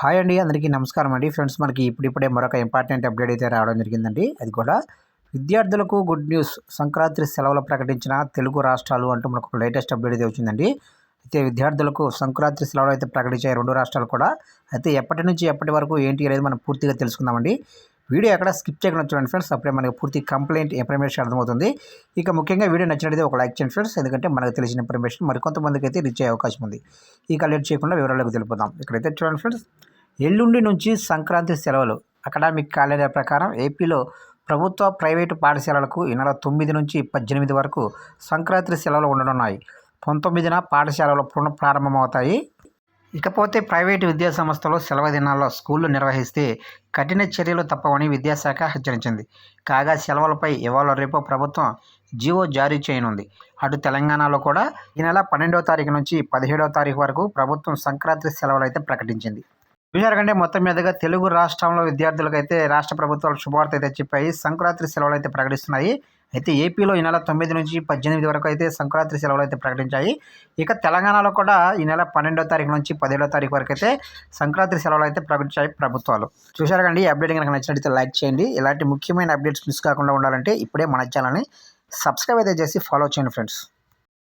Hi అండి అందరికీ నమస్కారం అండి. ఫ్రెండ్స్ మనకి ఇప్పుడిప్పుడే మరొక ఇంపార్టెంట్ అప్డేట్ అయితే రావడం జరిగిందండి. అది కూడా విద్యార్థులకు గుడ్ న్యూస్ సంక్రాంతి సెలవులు ప్రకటించిన తెలుగు రాష్ట్రాలు అంటూ మనకు ఒక లేటెస్ట్ అప్డేట్ అయితే వచ్చిందండి. అయితే విద్యార్థులకు సంక్రాంతి సెలవులు అయితే ప్రకటించాయి రెండు రాష్ట్రాలు కూడా అయితే ఎప్పటి నుంచి ఎప్పటి వరకు ఏంటి అనేది మనం పూర్తిగా తెలుసుకుందామండి. వీడియో ఎక్కడ స్కిప్ చేయకుండా చూడండి ఫ్రెండ్స్. అప్పుడే మనకి పూర్తి కంప్లైంట్ ఇన్ఫర్మేషన్ అర్థమవుతుంది. ఇక ముఖ్యంగా వీడియో నచ్చినట్లయితే ఒక లైక్ చేయండి ఫ్రెండ్స్. ఎందుకంటే మనకు తెలిసిన ఇన్ఫర్మేషన్ మరికొంతమందికి అయితే రీచ్ అయ్యే అవకాశం ఉంది. ఇక లేట్ చేయకుండా వివరాలకు తెలుపుదాం ఇక్కడైతే చూడండి ఫ్రెండ్స్. ఎల్లుండి నుంచి సంక్రాంతి సెలవులు. అకాడమిక్ క్యాలెండర్ ప్రకారం ఏపీలో ప్రభుత్వ ప్రైవేటు పాఠశాలలకు ఈ నెల తొమ్మిది నుంచి పద్దెనిమిది వరకు సంక్రాంతి సెలవులు ఉండనున్నాయి. పంతొమ్మిదిన పాఠశాలలు పునః ప్రారంభమవుతాయి. ఇకపోతే ప్రైవేటు విద్యాసంస్థలు సెలవు దినాల్లో స్కూళ్ళు నిర్వహిస్తే కఠిన చర్యలు తప్పవని విద్యాశాఖ హెచ్చరించింది. కాగా సెలవులపై ఇవాళ రేపు ప్రభుత్వం జీవో జారీ చేయనుంది. అటు తెలంగాణలో కూడా ఈ నెల పన్నెండవ తారీఖు నుంచి పదిహేడవ తారీఖు వరకు ప్రభుత్వం సంక్రాంతి సెలవులు అయితే ప్రకటించింది. చూశారు కంటే మొత్తం మీదుగా తెలుగు రాష్ట్రంలో విద్యార్థులకు అయితే రాష్ట్ర ప్రభుత్వాలు శుభవార్త అయితే చెప్పాయి. సంక్రాంతి సెలవులు అయితే ప్రకటిస్తున్నాయి. అయితే ఏపీలో ఈ నెల తొమ్మిది నుంచి పద్దెనిమిది వరకు అయితే సంక్రాంతి సెలవులు అయితే ప్రకటించాయి. ఇక తెలంగాణలో కూడా ఈ నెల పన్నెండో తారీఖు నుంచి పదిహేడో తారీఖు వరకు అయితే సంక్రాంతి సెలవులు అయితే ప్రకటించాయి ప్రభుత్వాలు. చూశారు కండి ఈ అప్డేట్ కనుక నచ్చినట్లయితే లైక్ చేయండి. ఇలాంటి ముఖ్యమైన అప్డేట్స్ మిస్ కాకుండా ఉండాలంటే ఇప్పుడే మన ఛానల్ని సబ్స్క్రైబ్ అయితే చేసి ఫాలో చేయండి ఫ్రెండ్స్